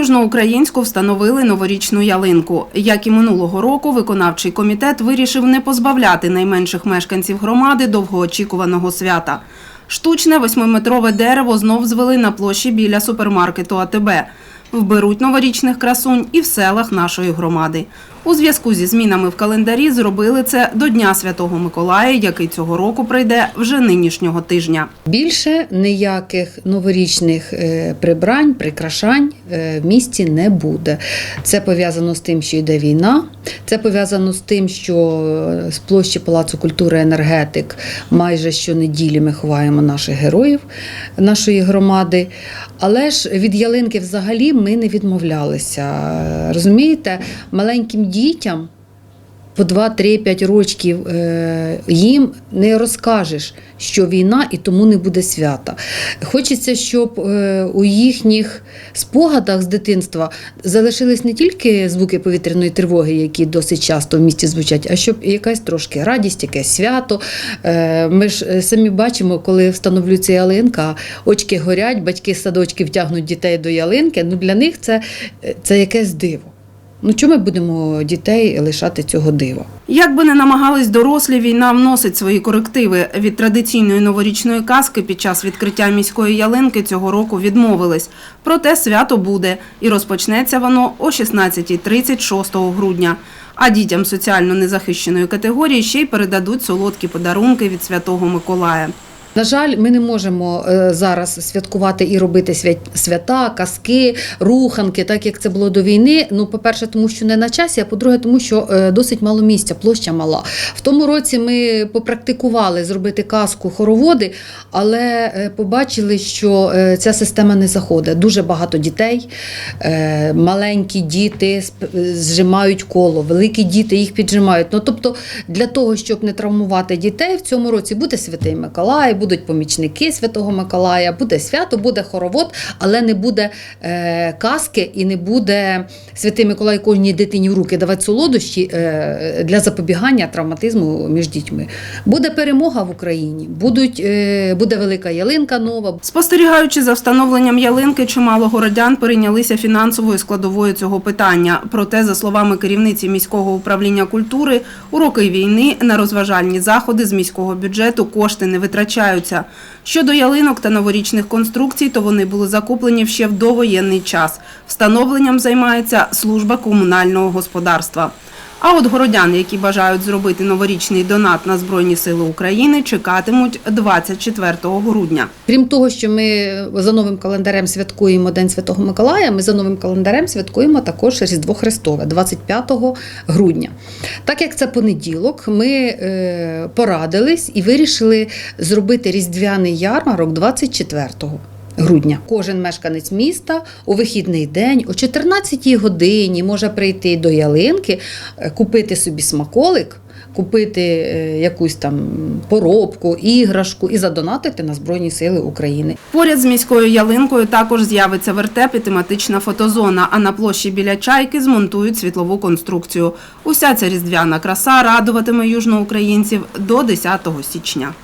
Южноукраїнську встановили новорічну ялинку. Як і минулого року, виконавчий комітет вирішив не позбавляти найменших мешканців громади довгоочікуваного свята. Штучне восьмиметрове дерево знов звели на площі біля супермаркету АТБ. Вберуть новорічних красунь і в селах нашої громади. У зв'язку зі змінами в календарі зробили це до Дня Святого Миколая, який цього року прийде вже нинішнього тижня. Більше ніяких новорічних е, прибрань, прикрашань е, в місті не буде. Це пов'язано з тим, що йде війна. Це пов'язано з тим, що е, з площі Палацу культури енергетик майже щонеділі ми ховаємо наших героїв нашої громади. Але ж від ялинки взагалі ми не відмовлялися. Розумієте, маленьким дітям по 2-3-5 рочків е, їм не розкажеш, що війна і тому не буде свята. Хочеться, щоб е, у їхніх спогадах з дитинства залишились не тільки звуки повітряної тривоги, які досить часто в місті звучать, а щоб якась трошки радість, якесь свято. Е, Ми ж самі бачимо, коли встановлюється ялинка, очки горять, батьки з садочків тягнуть дітей до ялинки. Ну для них це, це якесь диво. Ну чому ми будемо дітей лишати цього дива? Як би не намагались дорослі, війна вносить свої корективи. Від традиційної новорічної казки під час відкриття міської ялинки цього року відмовились. Проте свято буде і розпочнеться воно о 16.30 6 грудня. А дітям соціально незахищеної категорії ще й передадуть солодкі подарунки від Святого Миколая. На жаль, ми не можемо е, зараз святкувати і робити свята, казки, руханки, так як це було до війни. Ну, по-перше, тому що не на часі, а по-друге, тому що е, досить мало місця, площа мала. В тому році ми попрактикували зробити казку хороводи, але е, побачили, що ця система не заходить. Дуже багато дітей, маленькі діти зжимають коло, великі діти їх піджимають. Ну, тобто, для того, щоб не травмувати дітей, в цьому році буде Святий Миколай, будуть помічники Святого Миколая, буде свято, буде хоровод, але не буде е, казки і не буде Святий Миколай кожній дитині в руки давати солодощі е, для запобігання травматизму між дітьми. Буде перемога в Україні, будуть, е, буде велика ялинка нова, Спостерігаючи за встановленням ялинки, чимало городян перейнялися фінансовою складовою цього питання. Проте, за словами керівниці міського управління культури, у роки війни на розважальні заходи з міського бюджету кошти не витрачаються. Щодо ялинок та новорічних конструкцій, то вони були закуплені ще в довоєнний час. Встановленням займається служба комунального господарства. А от городяни, які бажають зробити новорічний донат на Збройні Сили України, чекатимуть 24 грудня. Крім того, що ми за новим календарем святкуємо День Святого Миколая, ми за новим календарем святкуємо також Різдво Христове 25 грудня. Так як це понеділок, ми е, порадились і вирішили зробити різдвяний ярмарок 24 грудня. Кожен мешканець міста у вихідний день о 14-й годині може прийти до ялинки, е, купити собі смаколик. Купити е, якусь там поробку, іграшку і задонатити на Збройні Сили України. Поряд з міською ялинкою також з'явиться вертеп і тематична фотозона, а на площі біля чайки змонтують світлову конструкцію. Уся ця різдвяна краса радуватиме южноукраїнців до 10 січня.